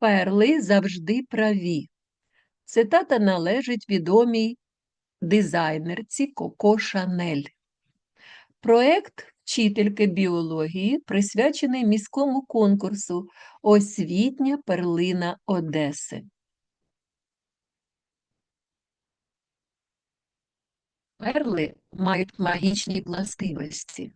Перли завжди праві. Цитата належить відомій дизайнерці Коко Шанель. Проект вчительки біології присвячений міському конкурсу Освітня перлина Одеси. Перли мають магічні властивості,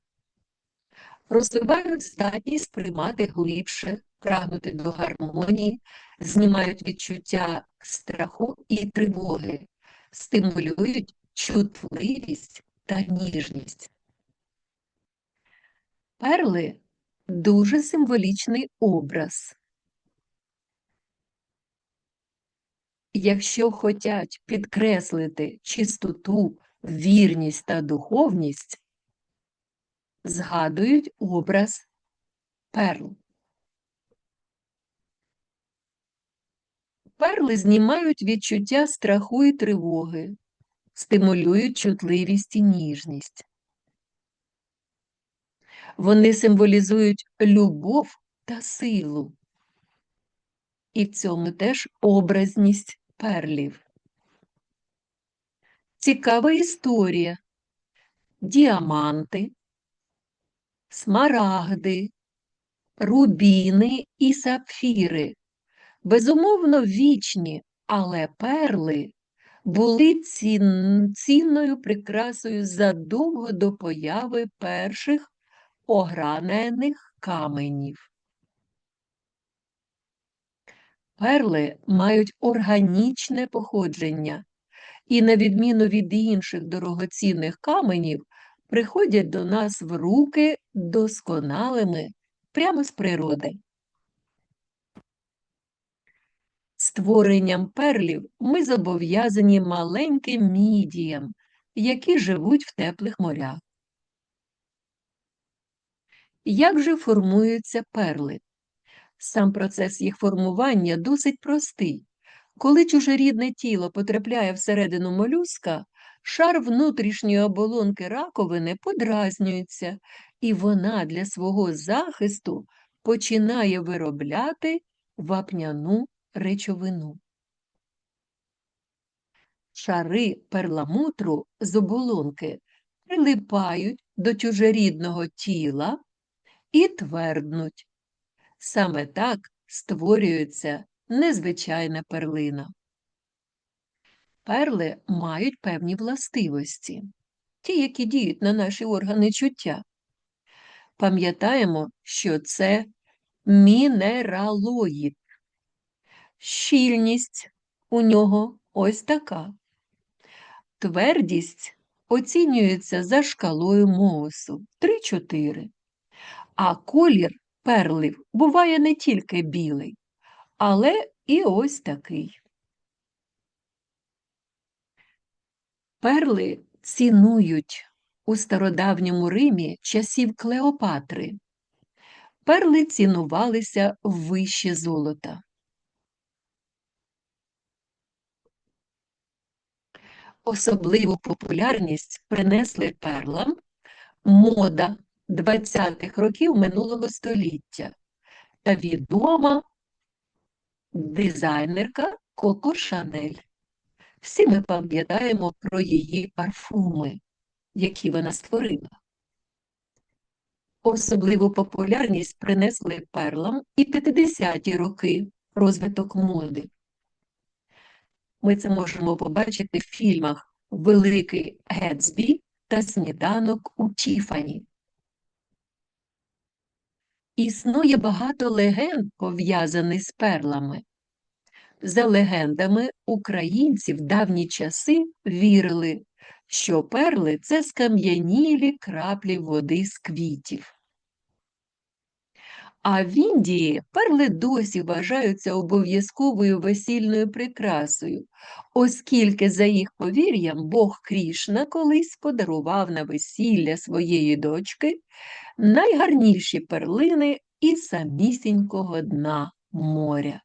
розвивають здатність сприймати глибше, прагнути до гармонії, знімають відчуття страху і тривоги, стимулюють чутливість та ніжність. Перли дуже символічний образ. Якщо хочуть підкреслити чистоту, вірність та духовність, згадують образ перл. Перли знімають відчуття страху і тривоги, стимулюють чутливість і ніжність. Вони символізують любов та силу. І в цьому теж образність перлів. Цікава історія. Діаманти, смарагди, рубіни і сапфіри. Безумовно, вічні, але перли були цін... цінною прикрасою задовго до появи перших огранених каменів. Перли мають органічне походження і, на відміну від інших дорогоцінних каменів, приходять до нас в руки досконалими прямо з природи. Створенням перлів ми зобов'язані маленьким мідіям, які живуть в теплих морях. Як же формуються перли? Сам процес їх формування досить простий. Коли чужорідне тіло потрапляє всередину молюска, шар внутрішньої оболонки раковини подразнюється, і вона для свого захисту починає виробляти вапняну речовину. Шари перламутру з оболонки прилипають до чужорідного тіла і тверднуть. Саме так створюється незвичайна перлина. Перли мають певні властивості, ті, які діють на наші органи чуття. Пам'ятаємо, що це мінералоїд. Щільність у нього ось така. Твердість оцінюється за шкалою Моусу 3-4. А колір перлив буває не тільки білий, але і ось такий. Перли цінують у стародавньому Римі часів Клеопатри. Перли цінувалися вище золота. Особливу популярність принесли перлам мода 20-х років минулого століття та відома дизайнерка Коко Шанель. Всі ми пам'ятаємо про її парфуми, які вона створила. Особливу популярність принесли перлам і 50-ті роки розвиток моди. Ми це можемо побачити в фільмах Великий Гетсбі та Сніданок у Тіфані. Існує багато легенд, пов'язаних з перлами. За легендами, українці в давні часи вірили, що перли це скам'янілі краплі води з квітів. А в Індії перли досі вважаються обов'язковою весільною прикрасою, оскільки, за їх повір'ям, Бог Крішна колись подарував на весілля своєї дочки найгарніші перлини із самісінького дна моря.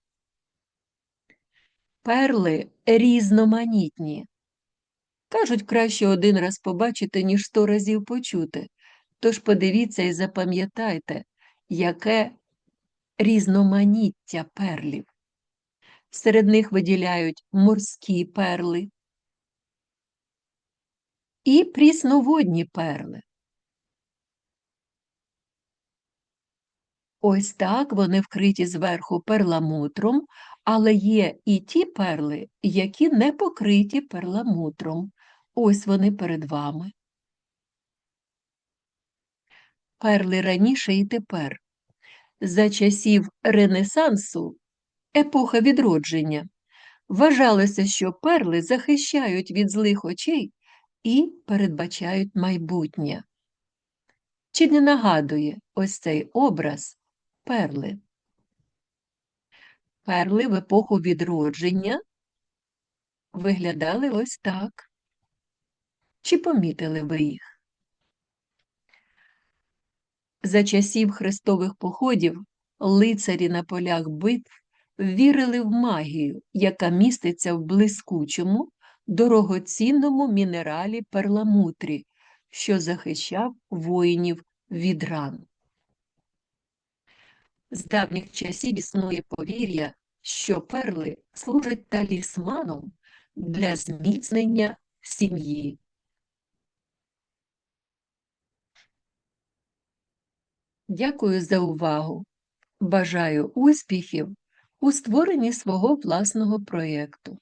Перли різноманітні. Кажуть, краще один раз побачити, ніж сто разів почути. Тож подивіться і запам'ятайте, яке різноманіття перлів. Серед них виділяють морські перли і прісноводні перли. Ось так вони вкриті зверху перламутром, але є і ті перли, які не покриті перламутром. Ось вони перед вами. Перли раніше і тепер. За часів Ренесансу, епоха відродження, вважалося, що перли захищають від злих очей і передбачають майбутнє. Чи не нагадує ось цей образ перли? Перли в епоху відродження виглядали ось так. Чи помітили ви їх? За часів хрестових походів лицарі на полях битв вірили в магію, яка міститься в блискучому, дорогоцінному мінералі перламутрі, що захищав воїнів від ран. З давніх часів існує повір'я, що перли служать талісманом для зміцнення сім'ї. Дякую за увагу. Бажаю успіхів у створенні свого власного проєкту.